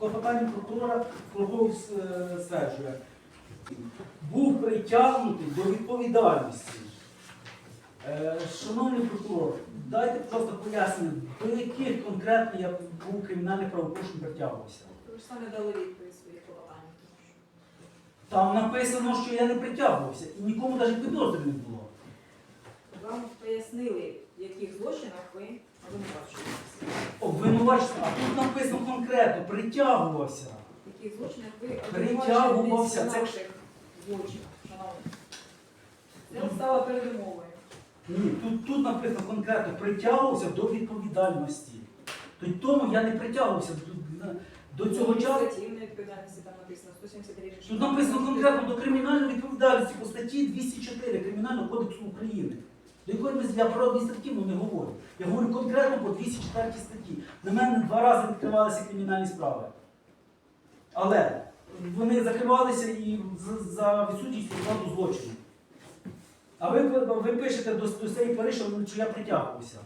клопотанні прокурора Кругов е, стверджує, був притягнутий до відповідальності. Е, Шановний прокурор, дайте, ласка, пояснення, до яких конкретно я був кримінальних правопорушень притягувався. Ви ж дали відповідь свої клопотання. Там написано, що я не притягувався, і нікому навіть підозри не було. Обвинувачення, а тут написано конкретно, притягувався. В яких злочинах ви Притягувався. Це- наших шановні. Це стало передумовою. Ні, тут, тут написано конкретно притягувався до відповідальності. Тобто тому я не притягувався до, до цього часу. Адміністративної відповідальності там написано 179 Тут написано конкретно до кримінальної відповідальності по статті 204 Кримінального кодексу України. До якої ми я про адміністративну не говорю. Я говорю конкретно по 204 статті. На мене два рази відкривалися кримінальні справи. Але вони закривалися і за, за відсутністю складу злочину. А ви, ви пишете до, до цієї пори, що я притягувався.